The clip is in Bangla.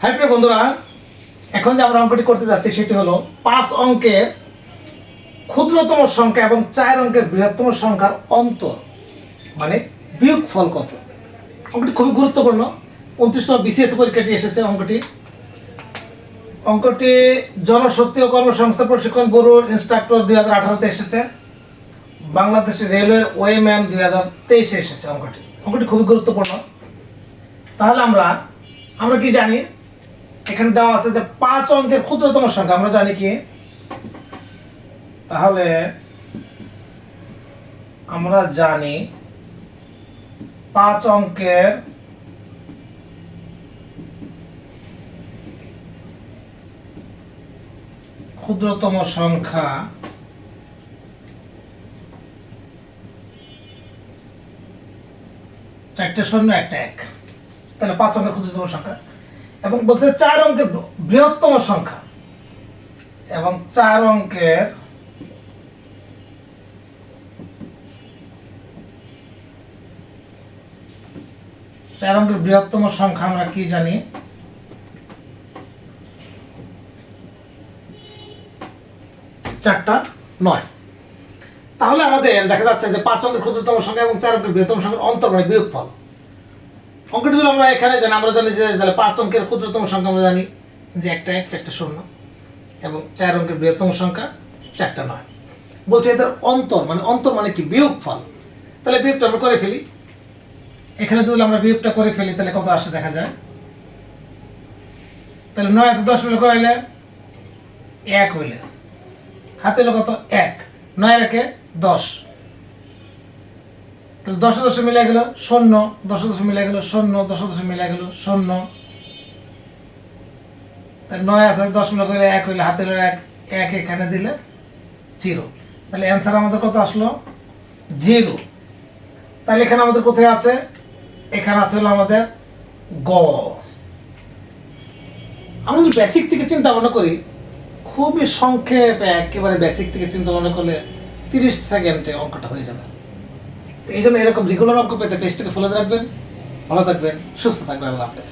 হ্যাঁ প্রিয় বন্ধুরা, এখন যে আমরা অঙ্কটি করতে যাচ্ছি, সেটি হলো পাঁচ অঙ্কের ক্ষুদ্রতম সংখ্যা এবং চার অঙ্কের বৃহত্তম সংখ্যার অন্তর মানে বিয়োগ ফল কত? অঙ্কটি খুবই গুরুত্বপূর্ণ। উনত্রিশতম বিসিএস পরীক্ষাটি এসেছে অঙ্কটি। অঙ্কটি জনশক্তি ও কর্মসংস্থান প্রশিক্ষণ ব্যুরোর ইনস্ট্রাক্টর দুই হাজার আঠারোতে এসেছে। বাংলাদেশ রেলওয়ে ওএমএম দুই হাজার তেইশে এসেছে অঙ্কটি। অঙ্কটি খুবই গুরুত্বপূর্ণ। তাহলে আমরা আমরা কি জানি? এখানে দেওয়া আছে যে পাঁচ অঙ্কের ক্ষুদ্রতম সংখ্যা, আমরা জানি কি? তাহলে আমরা জানি পাঁচ অঙ্কের ক্ষুদ্রতম সংখ্যা চারটে শূন্য, একটা এক। তাহলে পাঁচ অঙ্কের ক্ষুদ্রতম সংখ্যা। এবং বলছে চার অঙ্কের বৃহত্তম সংখ্যা। এবং চার অঙ্কের চার অঙ্কের বৃহত্তম সংখ্যা আমরা কি জানি? চারটা নয়। তাহলে আমাদের দেখা যাচ্ছে যে পাঁচ অঙ্কের ক্ষুদ্রতম সংখ্যা এবং চার অঙ্কের বৃহত্তম সংখ্যার অন্তর মানে বিয়োগফল। অঙ্কটি যদি আমরা এখানে জানি, আমরা জানি যে তাহলে পাঁচ অঙ্কের ক্ষুদ্রতম সংখ্যা আমরা জানি যে একটা এক, চারটা শূন্য, এবং চার অঙ্কের বৃহত্তম সংখ্যা চারটা নয়। বলছে এদের অন্তর মানে অন্তর মানে কি? বিয়োগ ফল তাহলে বিয়োগটা আমরা করে ফেলি। এখানে যদি আমরা বিয়োগটা করে ফেলি, তাহলে কত আসে দেখা যায়? তাহলে নয় আছে দশ মিলে হইলে? এক হইলে। হাতে হলো কত? এক। নয় একে দশ। তাহলে দশ দশে মিলে গেল শূন্য, দশ দশে মিলে গেল শূন্য, দশ দশে মিলে গেল শূন্য। তাহলে নয় আছে, দশ মিলে গেলে এক হইলে হাতে এক এক এখানে দিলে জিরো। তাহলে অ্যান্সার আমাদের কত আসলো? জিরো। তাহলে এখানে আমাদের কোথায় আছে? এখানে আছে হলো আমাদের গ। আমরা যদি বেসিক থেকে চিন্তা ভাবনা করি, খুবই সংক্ষেপে একেবারে বেসিক থেকে চিন্তা ভাবনা করলে তিরিশ সেকেন্ডে অঙ্কটা হয়ে যাবে। এই জন্য এরকম রেগুলার অঙ্ক পেতে পেজটাকে ফলো রাখবেন। ভালো থাকবেন, সুস্থ থাকবেন, আল্লাহ হাফেজ।